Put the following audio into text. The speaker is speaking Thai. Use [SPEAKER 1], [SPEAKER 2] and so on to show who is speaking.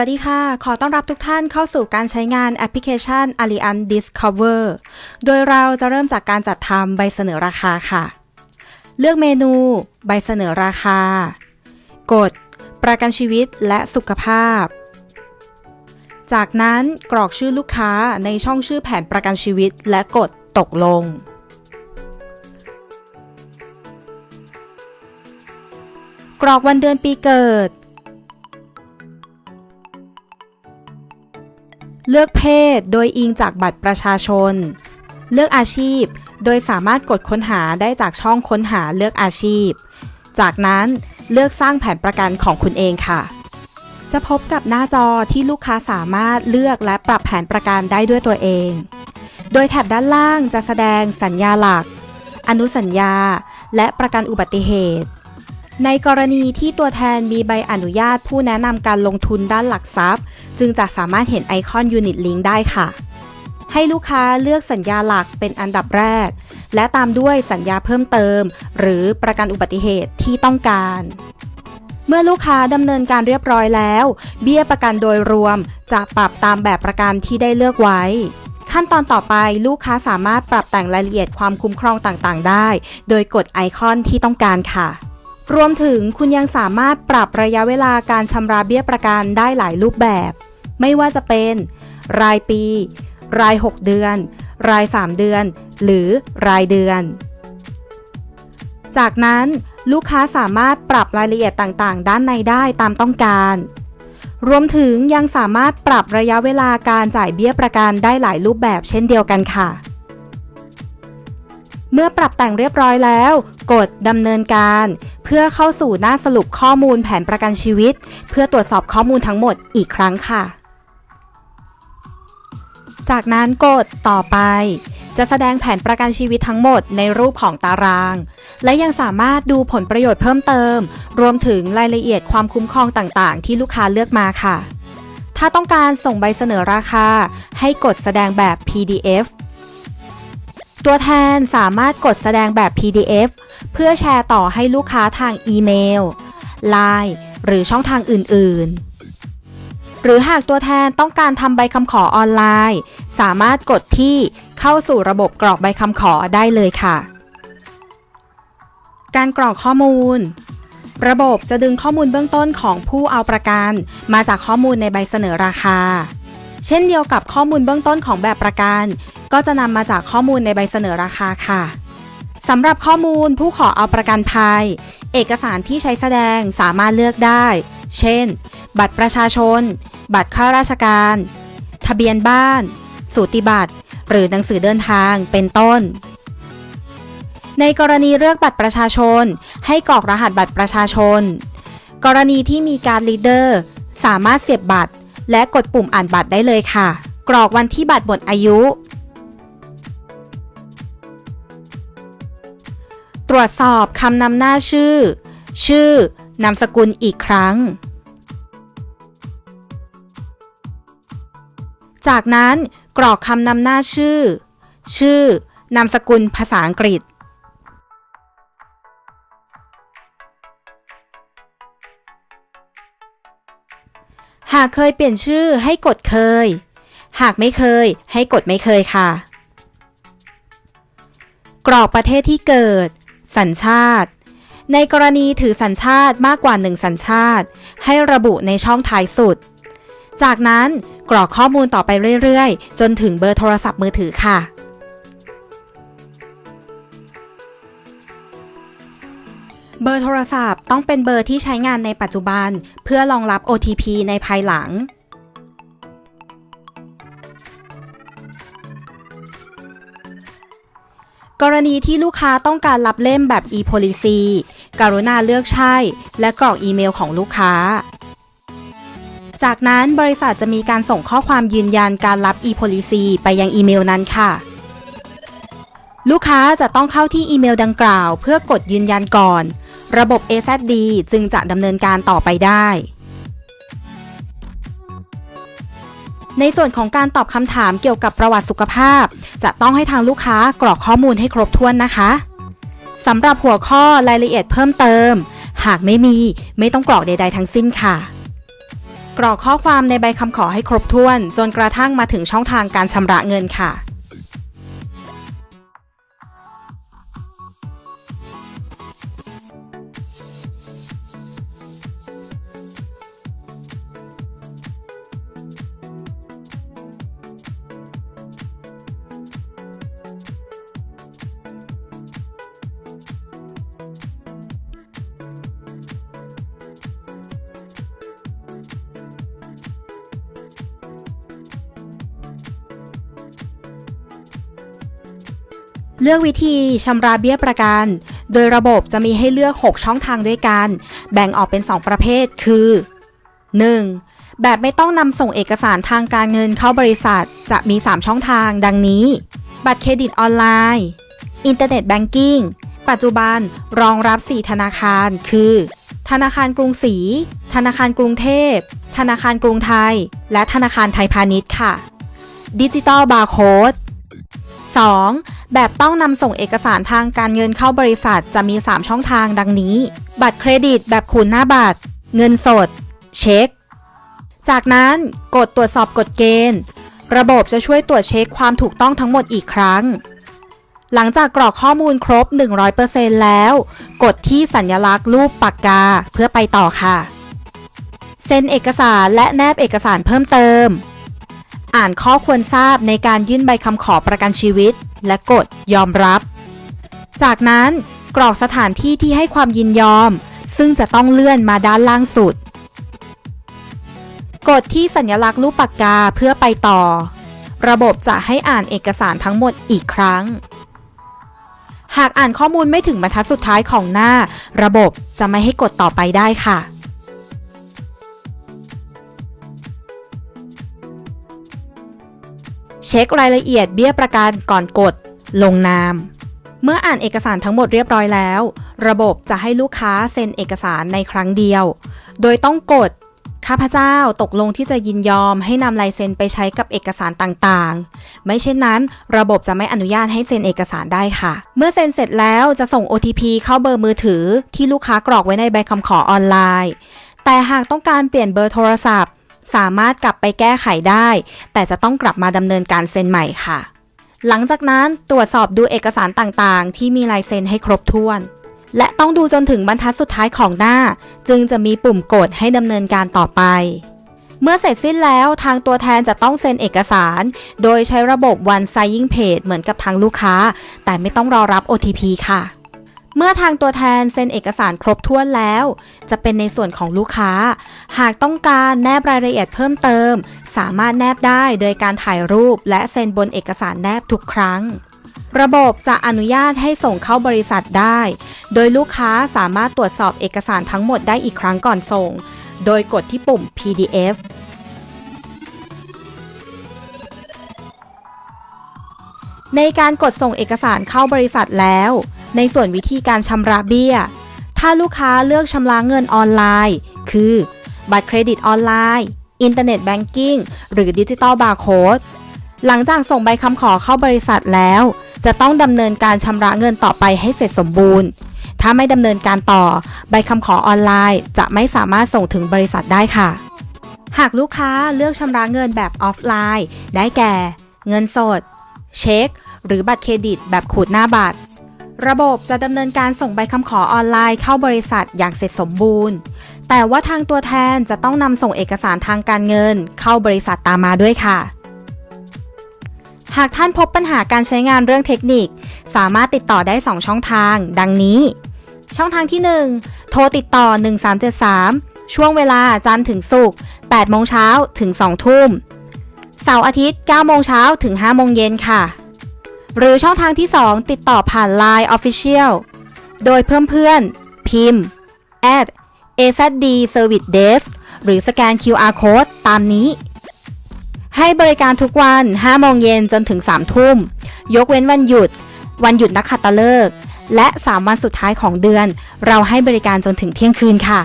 [SPEAKER 1] สวัสดีค่ะ ขอต้อนรับทุกท่านเข้าสู่การใช้งานแอปพลิเคชัน Allianz Discover โดยเราจะเริ่มจากการจัดทำใบเสนอราคาค่ะ เลือกเมนู ใบเสนอราคา กด ประกันชีวิตและสุขภาพ จากนั้นกรอกชื่อลูกค้าในช่องชื่อแผนประกันชีวิตและกดตกลงกรอกวันเดือนปีเกิด เลือกเพศโดยอิงจากบัตรประชาชน เลือกอาชีพ โดยสามารถกดค้นหาได้จากช่องค้นหาเลือกอาชีพ จากนั้นเลือกสร้างแผนประกันของคุณเองค่ะ จะพบกับหน้าจอที่ลูกค้าสามารถเลือกและปรับแผนประกันได้ด้วยตัวเอง โดยแถบด้านล่างจะแสดงสัญญาหลัก อนุสัญญา และประกันอุบัติเหตุ ในกรณีที่ตัวแทนมีใบอนุญาตผู้แนะนำการลงทุนด้านหลักทรัพย์ จึงจะสามารถเห็นไอคอน Unit Link ได้ค่ะ ให้ลูกค้าเลือกสัญญาหลักเป็นอันดับแรก และตามด้วยสัญญาเพิ่มเติม หรือประกันอุบัติเหตุที่ต้องการ เมื่อลูกค้าดำเนินการเรียบร้อยแล้ว เบี้ยประกันโดยรวมจะปรับตามแบบประกันที่ได้เลือกไว้ขั้นตอนต่อไปลูกค้าสามารถปรับแต่งรายละเอียดความคุ้มครองต่างๆ ได้ โดยกดไอคอนที่ต้องการค่ะ รวมถึงคุณยังสามารถปรับระยะเวลาการชำระเบี้ยประกันได้หลายรูปแบบ ไม่ว่าจะเป็น รายปี ราย 6 เดือน ราย 3 เดือน หรือรายเดือน จากนั้นลูกค้าสามารถปรับรายละเอียดต่างๆ ด้านในได้ตามต้องการ รวมถึงยังสามารถปรับระยะเวลาการจ่ายเบี้ยประกันได้หลายรูปแบบเช่นเดียวกันค่ะ มื่อปรับแต่งเรียบร้อยแล้ว กดดำเนินการ เพื่อเข้าสู่หน้าสรุปข้อมูลแผนประกันชีวิต เพื่อตรวจสอบข้อมูลทั้งหมดอีกครั้งค่ะ จากนั้นกดต่อไป จะแสดงแผนประกันชีวิตทั้งหมดในรูปของตาราง และยังสามารถดูผลประโยชน์เพิ่มเติม รวมถึงรายละเอียดความคุ้มครองต่างๆ ที่ลูกค้าเลือกมาค่ะ ถ้าต้องการส่งใบเสนอราคา ให้กดแสดงแบบ PDF ตัวแทนสามารถกดแสดงแบบ PDF เพื่อแชร์ต่อให้ลูกค้าทางอีเมล Line หรือช่องทางอื่น ๆ หรือหากตัวแทนต้องการทำใบคำขอออนไลน์ สามารถกดที่เข้าสู่ระบบกรอกใบคำขอได้เลยค่ะ การกรอกข้อมูล ระบบจะดึงข้อมูลเบื้องต้นของผู้เอาประกัน มาจากข้อมูลในใบเสนอราคา เช่นเดียวกับข้อมูลเบื้องต้นของแบบประกัน ก็จะนำมาจากข้อมูลในใบเสนอราคาค่ะสำหรับข้อมูลผู้ขอเอาประกันภัย เอกสารที่ใช้แสดงสามารถเลือกได้ เช่น บัตรประชาชน บัตรข้าราชการ ทะเบียนบ้าน สูติบัตร หรือหนังสือเดินทางเป็นต้น ในกรณีเลือกบัตรประชาชน ให้กรอกรหัสบัตรประชาชน กรณีที่มีการลีดเดอร์ สามารถเสียบบัตร และกดปุ่มอ่านบัตรได้เลยค่ะ กรอกวันที่บัตรหมดอายุ ตรวจสอบคำนำหน้าชื่อ ชื่อนามสกุลอีกครั้ง จากนั้นกรอกคำนำหน้าชื่อ ชื่อนามสกุลภาษาอังกฤษ หากเคยเปลี่ยนชื่อให้กดเคย หากไม่เคยให้กดไม่เคยค่ะ กรอกประเทศที่เกิด สัญชาติ ในกรณีถือสัญชาติมากกว่า 1 สัญชาติ ให้ระบุในช่องท้ายสุด จากนั้นกรอกข้อมูลต่อไปเรื่อยๆ จนถึงเบอร์โทรศัพท์มือถือค่ะเบอร์โทรศัพท์ต้องเป็นเบอร์ที่ใช้งานในปัจจุบัน เพื่อรองรับ OTP ในภายหลัง กรณีที่ลูกค้าต้องการรับเล่มแบบ e-policy กรุณาเลือกใช่ และกรอกอีเมลของลูกค้า จากนั้นบริษัทจะมีการส่งข้อความยืนยันการรับ e-policy ไปยังอีเมลนั้นค่ะ ลูกค้าจะต้องเข้าที่อีเมลดังกล่าว เพื่อกดยืนยันก่อน ระบบ AZD จึงจะดำเนินการต่อไปได้ ในส่วนของการตอบคำถามเกี่ยวกับประวัติสุขภาพ จะต้องให้ทางลูกค้ากรอกข้อมูลให้ครบถ้วนนะคะสำหรับหัวข้อรายละเอียดเพิ่มเติม หากไม่มีไม่ต้องกรอกใด ๆ ทั้งสิ้นค่ะ กรอกข้อความในใบคำขอให้ครบถ้วน จนกระทั่งมาถึงช่องทางการชำระเงินค่ะ เลือกวิธีชำระเบี้ยประกัน โดยระบบจะมีให้เลือก 6 ช่องทางด้วยกัน แบ่งออกเป็น 2 ประเภท คือ 1. แบบไม่ต้องนำส่งเอกสารทางการเงินเข้าบริษัท จะมี 3 ช่องทาง ดังนี้ บัตรเครดิตออนไลน์ อินเทอร์เน็ตแบงกิ้ง ปัจจุบันรองรับ 4 ธนาคาร คือ ธนาคารกรุงศรี ธนาคารกรุงเทพ ธนาคารกรุงไทย และธนาคารไทยพาณิชย์ค่ะ ดิจิตอลบาร์โค้ด 2. แบบต้องนำส่งเอกสารทางการเงินเข้าบริษัทจะมี 3 ช่องทางดังนี้ บัตรเครดิตแบบคูณหน้าบัตร เงินสด เช็ค จากนั้นกดตรวจสอบกฎเกณฑ์ ระบบจะช่วยตรวจเช็คความถูกต้องทั้งหมดอีกครั้ง หลังจากกรอกข้อมูลครบ 100%แล้ว กดที่สัญลักษณ์รูปปากกาเพื่อไปต่อค่ะ เซ็นเอกสารและแนบเอกสารเพิ่มเติม อ่านข้อควรทราบในการยื่นใบคำขอประกันชีวิต และกดยอมรับ จากนั้นกรอกสถานที่ที่ให้ความยินยอม ซึ่งจะต้องเลื่อนมาด้านล่างสุด กดที่สัญลักษณ์รูปปากกาเพื่อไปต่อ ระบบจะให้อ่านเอกสารทั้งหมดอีกครั้ง หากอ่านข้อมูลไม่ถึงบรรทัดสุดท้ายของหน้า ระบบจะไม่ให้กดต่อไปได้ค่ะ เช็ครายละเอียดเบี้ยประกันก่อนกด ลงนาม เมื่ออ่านเอกสารทั้งหมดเรียบร้อยแล้ว ระบบจะให้ลูกค้าเซ็นเอกสารในครั้งเดียว โดยต้องกดข้าพเจ้าตกลงที่จะยินยอมให้นำลายเซ็นไปใช้กับเอกสารต่างๆ ไม่เช่นนั้น ระบบจะไม่อนุญาตให้เซ็นเอกสารได้ค่ะ เมื่อเซ็นเสร็จแล้วจะส่ง OTP เข้าเบอร์มือถือที่ลูกค้ากรอกไว้ในใบคำขอออนไลน์ แต่หากต้องการเปลี่ยนเบอร์โทรศัพท์ สามารถกลับไปแก้ไขได้ แต่จะต้องกลับมาดำเนินการเซ็นใหม่ค่ะ หลังจากนั้นตรวจสอบดูเอกสารต่างๆ ที่มีลายเซ็นให้ครบถ้วน และต้องดูจนถึงบรรทัดสุดท้ายของหน้า จึงจะมีปุ่มกดให้ดำเนินการต่อไป เมื่อเสร็จสิ้นแล้วทางตัวแทนจะต้องเซ็นเอกสาร โดยใช้ระบบ one signing page เหมือนกับทางลูกค้า แต่ไม่ต้องรอรับ OTP ค่ะ เมื่อทางตัวแทนเซ็นเอกสารครบถ้วนแล้ว จะเป็นในส่วนของลูกค้า หากต้องการแนบรายละเอียดเพิ่มเติม สามารถแนบได้โดยการถ่ายรูปและเซ็นบนเอกสารแนบทุกครั้ง ระบบจะอนุญาตให้ส่งเข้าบริษัทได้ โดยลูกค้าสามารถตรวจสอบเอกสารทั้งหมดได้อีกครั้งก่อนส่ง โดยกดที่ปุ่ม PDF ในการกดส่งเอกสารเข้าบริษัทแล้ว ในส่วนวิธีการชำระเบี้ย ถ้าลูกค้าเลือกชำระเงินออนไลน์ คือ บัตรเครดิตออนไลน์ อินเทอร์เน็ตแบงกิ้ง หรือดิจิตอลบาร์โค้ด หลังจากส่งใบคำขอเข้าบริษัทแล้ว จะต้องดำเนินการชำระเงินต่อไปให้เสร็จสมบูรณ์ ถ้าไม่ดำเนินการต่อ ใบคำขอออนไลน์ จะไม่สามารถส่งถึงบริษัทได้ค่ะ หากลูกค้าเลือกชำระเงินแบบออฟไลน์ ได้แก่ เงินสด เช็ค หรือบัตรเครดิตแบบขูดหน้าบัตร ระบบจะดำเนินการส่งใบคำขอออนไลน์เข้าบริษัทอย่างเสร็จสมบูรณ์ แต่ว่าทางตัวแทนจะต้องนำส่งเอกสารทางการเงิน เข้าบริษัทตามมาด้วยค่ะ หากท่านพบปัญหาการใช้งานเรื่องเทคนิค สามารถติดต่อได้ 2 ช่องทาง ดังนี้ ช่องทางที่ 1 โทรติดต่อ 1373 ช่วงเวลาจันทร์ถึงศุกร์8โมงเช้าถึง 2 ทุ่ม เสาร์อาทิตย์9โมงเช้าถึง5โมงเย็นค่ะ หรือช่องทางที่ 2 ติดต่อผ่าน Line Official โดยเพื่อนเพื่อนๆพิมพ์ at azd service desk หรือสแกน QR code ตามนี้ ให้บริการทุกวัน 5 โมงเย็นจนถึง 3 ทุ่ม ยกเว้นวันหยุด วันหยุดนักขัตฤกษ์และ 3 วันสุดท้ายของเดือน เราให้บริการจนถึงเที่ยงคืนค่ะ